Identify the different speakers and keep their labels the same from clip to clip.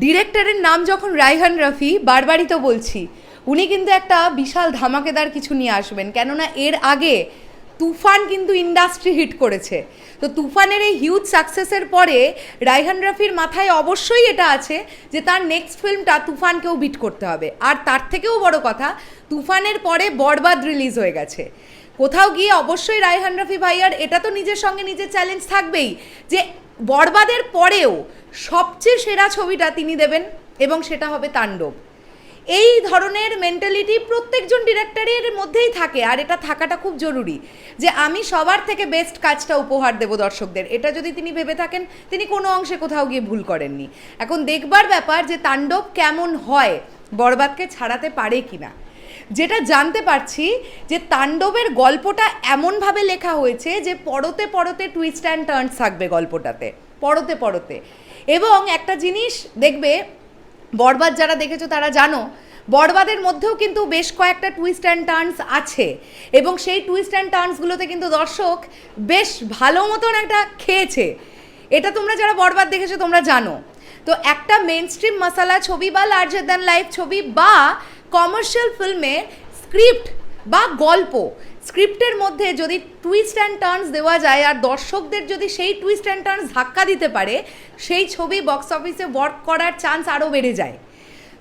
Speaker 1: ডিরেক্টরের নাম যখন রাইহান রফি, বারবারই তো বলছি, উনি কিন্তু একটা বিশাল ধামাকেদার কিছু নিয়ে আসবেন। কেননা এর আগে তুফান কিন্তু ইন্ডাস্ট্রি হিট করেছে। তো তুফানের এই হিউজ সাকসেসের পরে রাইহান রফির মাথায় অবশ্যই এটা আছে যে তার নেক্সট ফিল্মটা তুফানকেও বিট করতে হবে। আর তার থেকেও বড় কথা, তুফানের পরে বরবাদ রিলিজ হয়ে গেছে। কোথাও গিয়ে অবশ্যই রায়হান রফি ভাইয়ার, এটা তো নিজের সঙ্গে নিজের চ্যালেঞ্জ থাকবেই, যে বরবাদের পরেও সবচেয়ে সেরা ছবিটা তিনি দেবেন, এবং সেটা হবে তাণ্ডব। এই ধরনের মেন্টালিটি প্রত্যেকজন ডিরেক্টরের মধ্যেই থাকে, আর এটা থাকাটা খুব জরুরি যে আমি সবার থেকে বেস্ট কাজটা উপহার দেব দর্শকদের। এটা যদি তিনি ভেবে থাকেন, তিনি কোনো অংশে কোথাও গিয়ে ভুল করেননি। এখন দেখবার ব্যাপার যে তাণ্ডব কেমন হয় বরবাদকে ছাড়াতে পারে কিনা। যেটা জানতে পারছি যে তাণ্ডবের গল্পটা এমনভাবে লেখা হয়েছে যে পরতে পরতে টুইস্ট অ্যান্ড টার্নস থাকবে গল্পটাতে, পরতে পরতে। এবং একটা জিনিস দেখবে, বরবাদ যারা দেখেছ তারা জানো, বরবাদের মধ্যেও কিন্তু বেশ কয়েকটা টুইস্ট অ্যান্ড টার্নস আছে। এবং সেই টুইস্ট অ্যান্ড টার্নসগুলোতে কিন্তু দর্শক বেশ ভালো মতন একটা খেয়েছে। এটা তোমরা যারা বরবাদ দেখেছ তোমরা জানো। তো একটা মেন স্ট্রিম মশালা ছবি বা লার্জার দ্যান লাইফ ছবি বা কমার্শিয়াল ফিল্মে স্ক্রিপ্ট বা গল্প স্ক্রিপ্টের মধ্যে যদি টুইস্ট অ্যান্ড টার্নস দেওয়া যায় আর দর্শকদের যদি সেই টুইস্ট অ্যান্ড টার্নস ধাক্কা দিতে পারে, সেই ছবি বক্স অফিসে ওয়ার্ক করার চান্স আরও বেড়ে যায়।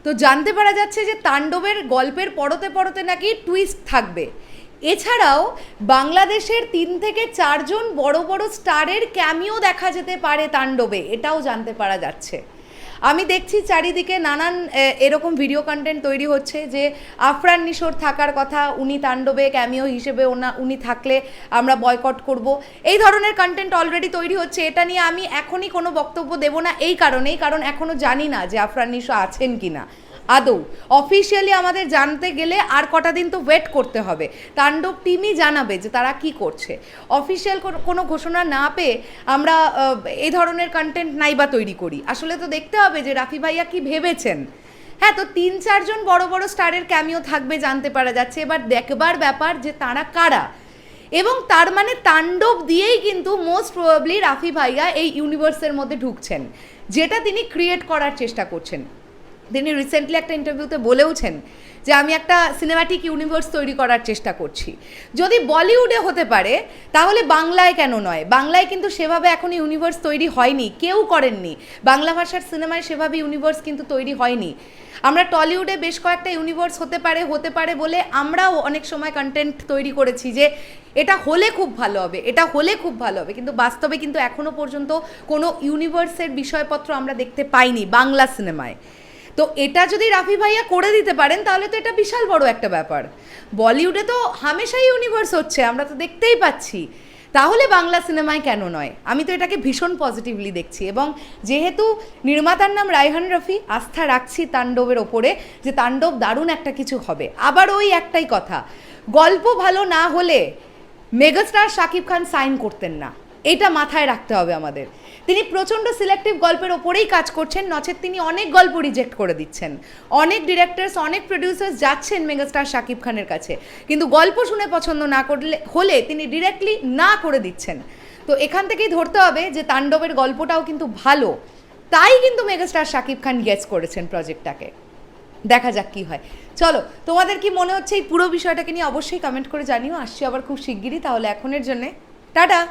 Speaker 1: তো জানতে পারা যাচ্ছে যে তাণ্ডবের গল্পের পরতে পরতে নাকি টুইস্ট থাকবে। এছাড়াও বাংলাদেশের তিন থেকে চারজন বড় বড় স্টারের ক্যামিও দেখা যেতে পারে তাণ্ডবে, এটাও জানতে পারা যাচ্ছে। আমি দেখছি চারিদিকে নানান এরকম ভিডিও কন্টেন্ট তৈরি হচ্ছে যে আফরান নিশোর থাকার কথা, উনি তাণ্ডবে ক্যামিও হিসেবে ওনা, উনি থাকলে আমরা বয়কট করব। এই ধরনের কন্টেন্ট অলরেডি তৈরি হচ্ছে, এটা নিয়ে আমি এখনই কোনো বক্তব্য দেব না, এই কারণেই, কারণ এখনও জানি না যে আফরান নিশো আছেন কি না আদৌ? অফিসিয়ালি আমাদের জানতে গেলে আর কটা দিন তো ওয়েট করতে হবে। তাণ্ডব টিমই জানাবে যে তারা কি করছে। অফিসিয়াল কোনো ঘোষণা না পেয়ে আমরা এই ধরনের কন্টেন্ট নাই বা তৈরি করি। আসলে তো দেখতে হবে যে রাফি ভাইয়া কি ভেবেছেন। হ্যাঁ তো তিন, চারজন বড় বড় স্টারের ক্যামিও থাকবে জানতে পারা যাচ্ছে। এবার দেখবার ব্যাপার যে তারা কারা? এবং তার মানে তাণ্ডব দিয়েই কিন্তু মোস্ট প্রবাবলি রাফি ভাইয়া এই ইউনিভার্সের মধ্যে ঢুকছেন, যেটা তিনি ক্রিয়েট করার চেষ্টা করছেন। তিনি রিসেন্টলি একটা ইন্টারভিউতে বলেওছেন যে, আমি একটা সিনেমাটিক ইউনিভার্স তৈরি করার চেষ্টা করছি। যদি বলিউডে হতে পারে, তাহলে বাংলায় কেন নয়? বাংলায় কিন্তু সেভাবে এখন ইউনিভার্স তৈরি হয়নি। কেউ করেননি। বাংলা ভাষার সিনেমায় সেভাবে ইউনিভার্স কিন্তু তৈরি হয়নি। আমরা টলিউডে বেশ কয়েকটা ইউনিভার্স হতে পারে হতে পারে বলে আমরাও অনেক সময় কন্টেন্ট তৈরি করেছি যে, এটা হলে খুব ভালো হবে, এটা হলে খুব ভালো হবে। কিন্তু বাস্তবে কিন্তু এখনও পর্যন্ত কোনো ইউনিভার্সের বিষয়পত্র আমরা দেখতে পাইনি বাংলা সিনেমায় তো এটা যদি রাফি ভাইয়া করে দিতে পারেন, তাহলে তো এটা বিশাল বড় একটা ব্যাপার। বলিউডে তো হামেশাই ইউনিভার্স হচ্ছে, আমরা তো দেখতেই পাচ্ছি। তাহলে বাংলা সিনেমায় কেন নয়? আমি তো এটাকে ভীষণ পজিটিভলি দেখছি এবং যেহেতু নির্মাতার নাম রায়হান রফি, আস্থা রাখছি তাণ্ডবের ওপরে যে তাণ্ডব দারুণ একটা কিছু হবে। আবার ওই একটাই কথা, গল্প ভালো না হলে মেগাস্টার শাকিব খান সাইন করতেন না। এটা মাথায় রাখতে হবে আমাদের। তিনি প্রচণ্ড সিলেক্টিভ গল্পের ওপরেই কাজ করছেন, নচেত তিনি অনেক গল্প রিজেক্ট করে দিচ্ছেন। অনেক ডিরেক্টরস অনেক প্রডিউসার্স যাচ্ছেন মেগাস্টার শাকিব খানের কাছে। কিন্তু গল্প শুনে পছন্দ না করলে, হলে তিনি ডিরেক্টলি না করে দিচ্ছেন। তো এখান থেকেই ধরতে হবে যে তাণ্ডবের গল্পটাও কিন্তু ভালো। তাই কিন্তু মেগাস্টার শাকিব খান গেস করেছেন প্রজেক্টটাকে দেখা যাক কি হয়। চলো, তোমাদের কি মনে হচ্ছে এই পুরো বিষয়টাকে নিয়ে অবশ্যই কমেন্ট করে জানিও। আসছি আবার খুব শিগগিরই, তাহলে এখনের জন্যে। টাটা!